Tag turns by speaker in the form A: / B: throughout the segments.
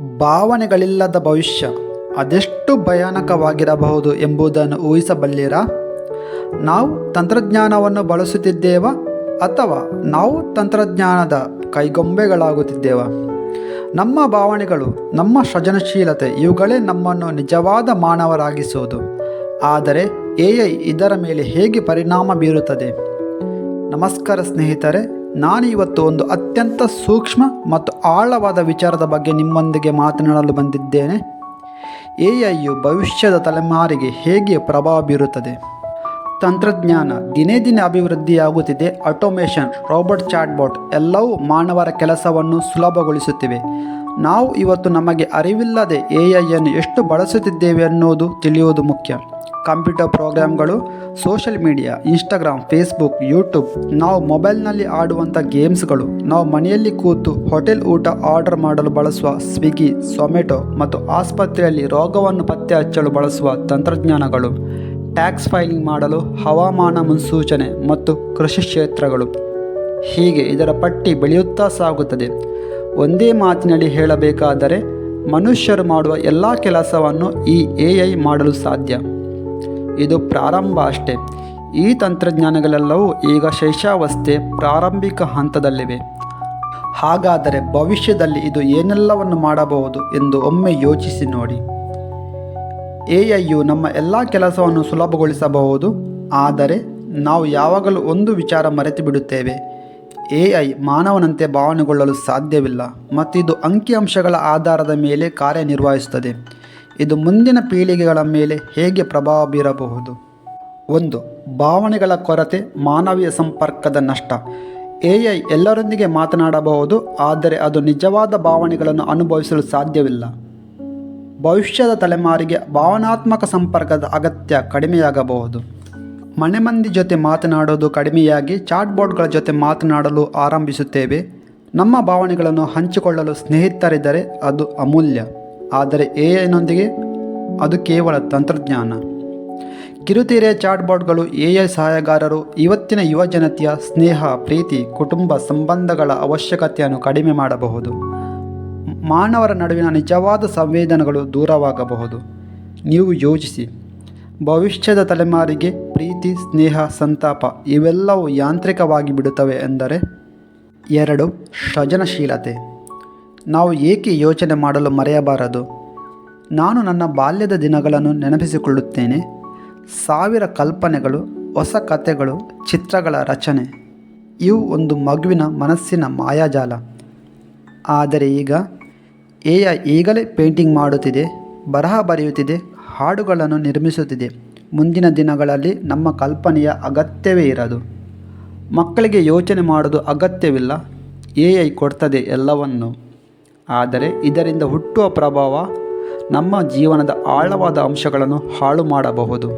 A: ಭಾವನೆಗಳಿಲ್ಲದ ಭವಿಷ್ಯ ಅದೆಷ್ಟು ಭಯಾನಕವಾಗಿರಬಹುದು ಎಂಬುದನ್ನು ಊಹಿಸಬಲ್ಲಿರಾ? ನಾವು ತಂತ್ರಜ್ಞಾನವನ್ನು ಬಳಸುತ್ತಿದ್ದೇವ ಅಥವಾ ನಾವು ತಂತ್ರಜ್ಞಾನದ ಕೈಗೊಂಬೆಗಳಾಗುತ್ತಿದ್ದೇವ? ನಮ್ಮ ಭಾವನೆಗಳು, ನಮ್ಮ ಸೃಜನಶೀಲತೆ ಇವುಗಳೇ ನಮ್ಮನ್ನು ನಿಜವಾದ ಮಾನವರಾಗಿಸುವುದು. ಆದರೆ ಎ ಇದರ ಮೇಲೆ ಹೇಗೆ ಪರಿಣಾಮ ಬೀರುತ್ತದೆ? ನಮಸ್ಕಾರ ಸ್ನೇಹಿತರೆ ನಾನು ಇವತ್ತು ಒಂದು ಅತ್ಯಂತ ಸೂಕ್ಷ್ಮ ಮತ್ತು ಆಳವಾದ ವಿಚಾರದ ಬಗ್ಗೆ ನಿಮ್ಮೊಂದಿಗೆ ಮಾತನಾಡಲು ಬಂದಿದ್ದೇನೆ. ಎ ಐಯು ಭವಿಷ್ಯದ ತಲೆಮಾರಿಗೆ ಹೇಗೆ ಪ್ರಭಾವ ಬೀರುತ್ತದೆ? ತಂತ್ರಜ್ಞಾನ ದಿನೇ ದಿನೇ ಅಭಿವೃದ್ಧಿಯಾಗುತ್ತಿದೆ. ಆಟೋಮೇಷನ್, ರೋಬೋಟ್, ಚಾಟ್ಬೋಟ್ ಎಲ್ಲವೂ ಮಾನವರ ಕೆಲಸವನ್ನು ಸುಲಭಗೊಳಿಸುತ್ತಿವೆ. ನಾವು ಇವತ್ತು ನಮಗೆ ಅರಿವಿಲ್ಲದೆ ಎ ಐಯನ್ನು ಎಷ್ಟು ಬಳಸುತ್ತಿದ್ದೇವೆ ಅನ್ನೋದು ತಿಳಿಯುವುದು ಮುಖ್ಯ. ಕಂಪ್ಯೂಟರ್ ಪ್ರೋಗ್ರಾಮ್ಗಳು social media Instagram Facebook YouTube ನಾವು ಮೊಬೈಲ್ನಲ್ಲಿ ಆಡುವಂಥ ಗೇಮ್ಸ್ಗಳು ನಾವು ಮನೆಯಲ್ಲಿ ಕೂತು ಹೋಟೆಲ್ ಊಟ ಆರ್ಡರ್ ಮಾಡಲು ಬಳಸುವ ಸ್ವಿಗ್ಗಿ ಸೊಮೆಟೊ ಮತ್ತು ಆಸ್ಪತ್ರೆಯಲ್ಲಿ ರೋಗವನ್ನು ಪತ್ತೆ ಹಚ್ಚಲು ಬಳಸುವ ತಂತ್ರಜ್ಞಾನಗಳು. ಟ್ಯಾಕ್ಸ್ ಫೈಲಿಂಗ್ ಮಾಡಲು ಹವಾಮಾನ ಮುನ್ಸೂಚನೆ ಮತ್ತು ಕೃಷಿ ಕ್ಷೇತ್ರಗಳು. ಹೀಗೆ ಇದರ ಪಟ್ಟಿ ಬೆಳೆಯುತ್ತಾ ಸಾಗುತ್ತದೆ. ಒಂದೇ ಮಾತಿನಲ್ಲಿ ಹೇಳಬೇಕಾದರೆ, ಮನುಷ್ಯರು ಮಾಡುವ ಎಲ್ಲ ಕೆಲಸವನ್ನು ಈ ಎ ಐ ಮಾಡಲು ಸಾಧ್ಯ. ಇದು ಪ್ರಾರಂಭ ಅಷ್ಟೆ. ಈ ತಂತ್ರಜ್ಞಾನಗಳೆಲ್ಲವೂ ಈಗ ಶೈಶಾವಸ್ಥೆ ಪ್ರಾರಂಭಿಕ ಹಂತದಲ್ಲಿವೆ. ಹಾಗಾದರೆ ಭವಿಷ್ಯದಲ್ಲಿ ಇದು ಏನೆಲ್ಲವನ್ನು ಮಾಡಬಹುದು ಎಂದು ಒಮ್ಮೆ ಯೋಚಿಸಿ ನೋಡಿ. ಎ ಐಯು ನಮ್ಮ ಎಲ್ಲ ಕೆಲಸವನ್ನು ಸುಲಭಗೊಳಿಸಬಹುದು. ಆದರೆ ನಾವು ಯಾವಾಗಲೂ ಒಂದು ವಿಚಾರ ಮರೆತು ಬಿಡುತ್ತೇವೆ. ಎ ಐ ಮಾನವನಂತೆ ಭಾವನೆಗೊಳ್ಳಲು ಸಾಧ್ಯವಿಲ್ಲ. ಮತ್ತು ಇದು ಅಂಕಿಅಂಶಗಳ ಆಧಾರದ ಮೇಲೆ ಕಾರ್ಯನಿರ್ವಹಿಸುತ್ತದೆ. ಇದು ಮುಂದಿನ ಪೀಳಿಗೆಗಳ ಮೇಲೆ ಹೇಗೆ ಪ್ರಭಾವ ಬೀರಬಹುದು? ಒಂದು, ಭಾವನೆಗಳ ಕೊರತೆ, ಮಾನವೀಯ ಸಂಪರ್ಕದ ನಷ್ಟ. ಎ ಐ ಎಲ್ಲರೊಂದಿಗೆ ಮಾತನಾಡಬಹುದು, ಆದರೆ ಅದು ನಿಜವಾದ ಭಾವನೆಗಳನ್ನು ಅನುಭವಿಸಲು ಸಾಧ್ಯವಿಲ್ಲ. ಭವಿಷ್ಯದ ತಲೆಮಾರಿಗೆ ಭಾವನಾತ್ಮಕ ಸಂಪರ್ಕದ ಅಗತ್ಯ ಕಡಿಮೆಯಾಗಬಹುದು. ಮನೆ ಮಂದಿ ಜೊತೆ ಮಾತನಾಡೋದು ಕಡಿಮೆಯಾಗಿ ಚಾಟ್ಬೋರ್ಡ್ಗಳ ಜೊತೆ ಮಾತನಾಡಲು ಆರಂಭಿಸುತ್ತೇವೆ. ನಮ್ಮ ಭಾವನೆಗಳನ್ನು ಹಂಚಿಕೊಳ್ಳಲು ಸ್ನೇಹಿತರಿದ್ದರೆ ಅದು ಅಮೂಲ್ಯ. ಆದರೆ ಎ ಐನೊಂದಿಗೆ ಅದು ಕೇವಲ ತಂತ್ರಜ್ಞಾನ. ಕಿರುತೆರೆ ಚಾಟ್ಬಾಟ್ಗಳು ಐ ಸಹಾಯಗಾರರು, ಇವತ್ತಿನ ಯುವ ಜನತೆಯ ಸ್ನೇಹ, ಪ್ರೀತಿ, ಕುಟುಂಬ ಸಂಬಂಧಗಳ ಅವಶ್ಯಕತೆಯನ್ನು ಕಡಿಮೆ ಮಾಡಬಹುದು. ಮಾನವರ ನಡುವಿನ ನಿಜವಾದ ಸಂವೇದನೆಗಳು ದೂರವಾಗಬಹುದು. ನೀವು ಯೋಚಿಸಿ. ಭವಿಷ್ಯದ ತಲೆಮಾರಿಗೆ ಪ್ರೀತಿ, ಸ್ನೇಹ, ಸಂತಾಪ ಇವೆಲ್ಲವೂ ಯಾಂತ್ರಿಕವಾಗಿ ಬಿಡುತ್ತವೆ ಎಂದರೆ ಎರಡು ಸೃಜನಶೀಲತೆ. ನಾವು ಏಕೆ ಯೋಚನೆ ಮಾಡಲು ಮರೆಯಬಾರದು? ನಾನು ನನ್ನ ಬಾಲ್ಯದ ದಿನಗಳನ್ನು ನೆನಪಿಸಿಕೊಳ್ಳುತ್ತೇನೆ. ಸಾವಿರ ಕಲ್ಪನೆಗಳು, ಹೊಸ ಕಥೆಗಳು, ಚಿತ್ರಗಳ ರಚನೆ. ಇವು ಒಂದು ಮಗುವಿನ ಮನಸ್ಸಿನ ಮಾಯಾಜಾಲ. ಆದರೆ ಈಗ ಐ ಈಗಲೇ ಪೇಂಟಿಂಗ್ ಮಾಡುತ್ತಿದೆ, ಬರಹ ಬರೆಯುತ್ತಿದೆ, ಹಾಡುಗಳನ್ನು ನಿರ್ಮಿಸುತ್ತಿದೆ. ಮುಂದಿನ ದಿನಗಳಲ್ಲಿ ನಮ್ಮ ಕಲ್ಪನೆಯ ಅಗತ್ಯವೇ ಇರದು. ಮಕ್ಕಳಿಗೆ ಯೋಚನೆ ಮಾಡೋದು ಅಗತ್ಯವಿಲ್ಲ. ಎ ಐ ಕೊಡ್ತದೆ ಎಲ್ಲವನ್ನು. ಆದರೆ ಇದರಿಂದ ಹುಟ್ಟುವ ಪ್ರಭಾವ ನಮ್ಮ ಜೀವನದ ಆಳವಾದ ಅಂಶಗಳನ್ನು ಹಾಳು ಮಾಡಬಹುದು.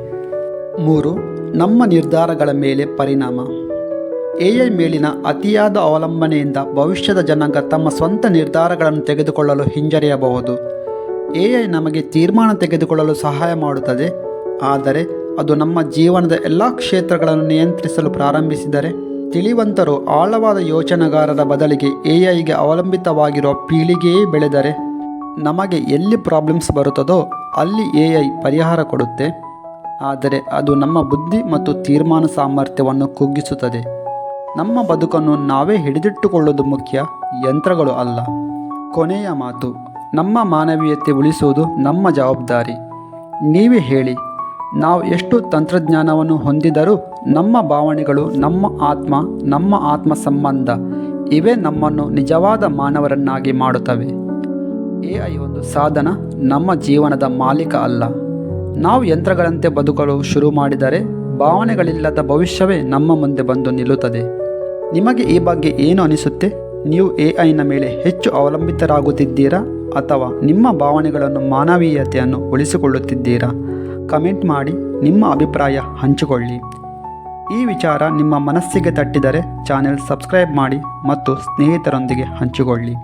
A: ಮೂರು, ನಮ್ಮ ನಿರ್ಧಾರಗಳ ಮೇಲೆ ಪರಿಣಾಮ. ಎ ಐ ಮೇಲಿನ ಅತಿಯಾದ ಅವಲಂಬನೆಯಿಂದ ಭವಿಷ್ಯದ ಜನಾಂಗ ತಮ್ಮ ಸ್ವಂತ ನಿರ್ಧಾರಗಳನ್ನು ತೆಗೆದುಕೊಳ್ಳಲು ಹಿಂಜರಿಯಬಹುದು. ಎ ಐ ನಮಗೆ ತೀರ್ಮಾನ ತೆಗೆದುಕೊಳ್ಳಲು ಸಹಾಯ ಮಾಡುತ್ತದೆ. ಆದರೆ ಅದು ನಮ್ಮ ಜೀವನದ ಎಲ್ಲ ಕ್ಷೇತ್ರಗಳನ್ನು ನಿಯಂತ್ರಿಸಲು ಪ್ರಾರಂಭಿಸಿದರೆ ತಿಳಿವಂತರು ಆಳವಾದ ಯೋಚನೆಗಾರರ ಬದಲಿಗೆ ಎ ಐಗೆ ಅವಲಂಬಿತವಾಗಿರುವ ಪೀಳಿಗೆಯೇ ಬೆಳೆದರೆ? ನಮಗೆ ಎಲ್ಲಿ ಪ್ರಾಬ್ಲಮ್ಸ್ ಬರುತ್ತದೋ ಅಲ್ಲಿ ಎ ಪರಿಹಾರ ಕೊಡುತ್ತೆ. ಆದರೆ ಅದು ನಮ್ಮ ಬುದ್ಧಿ ಮತ್ತು ತೀರ್ಮಾನ ಸಾಮರ್ಥ್ಯವನ್ನು ಕುಗ್ಗಿಸುತ್ತದೆ. ನಮ್ಮ ಬದುಕನ್ನು ನಾವೇ ಹಿಡಿದಿಟ್ಟುಕೊಳ್ಳುವುದು ಮುಖ್ಯ, ಯಂತ್ರಗಳು ಅಲ್ಲ. ಕೊನೆಯ ಮಾತು, ನಮ್ಮ ಮಾನವೀಯತೆ ಉಳಿಸುವುದು ನಮ್ಮ ಜವಾಬ್ದಾರಿ. ನೀವೇ ಹೇಳಿ, ನಾವು ಎಷ್ಟು ತಂತ್ರಜ್ಞಾನವನ್ನು ಹೊಂದಿದರೂ ನಮ್ಮ ಭಾವನೆಗಳು, ನಮ್ಮ ಆತ್ಮ ನಮ್ಮ ಆತ್ಮ ಸಂಬಂಧ ಇವೇ ನಮ್ಮನ್ನು ನಿಜವಾದ ಮಾನವರನ್ನಾಗಿ ಮಾಡುತ್ತವೆ. ಎ ಐ ಒಂದು ಸಾಧನ, ನಮ್ಮ ಜೀವನದ ಮಾಲೀಕ ಅಲ್ಲ. ನಾವು ಯಂತ್ರಗಳಂತೆ ಬದುಕಲು ಶುರು ಮಾಡಿದರೆ, ಭಾವನೆಗಳಿಲ್ಲದ ಭವಿಷ್ಯವೇ ನಮ್ಮ ಮುಂದೆ ಬಂದು ನಿಲ್ಲುತ್ತದೆ. ನಿಮಗೆ ಈ ಬಗ್ಗೆ ಏನು ಅನಿಸುತ್ತೆ? ನೀವು ಎ ಐನ ಮೇಲೆ ಹೆಚ್ಚು ಅವಲಂಬಿತರಾಗುತ್ತಿದ್ದೀರಾ? ಅಥವಾ ನಿಮ್ಮ ಭಾವನೆಗಳನ್ನು ಮಾನವೀಯತೆಯನ್ನು ಉಳಿಸಿಕೊಳ್ಳುತ್ತಿದ್ದೀರಾ? ಕಮೆಂಟ್ ಮಾಡಿ, ನಿಮ್ಮ ಅಭಿಪ್ರಾಯ ಹಂಚಿಕೊಳ್ಳಿ. ಈ ವಿಚಾರ ನಿಮ್ಮ ಮನಸ್ಸಿಗೆ ತಟ್ಟಿದರೆ ಚಾನೆಲ್ ಸಬ್ಸ್ಕ್ರೈಬ್ ಮಾಡಿ ಮತ್ತು ಸ್ನೇಹಿತರೊಂದಿಗೆ ಹಂಚಿಕೊಳ್ಳಿ.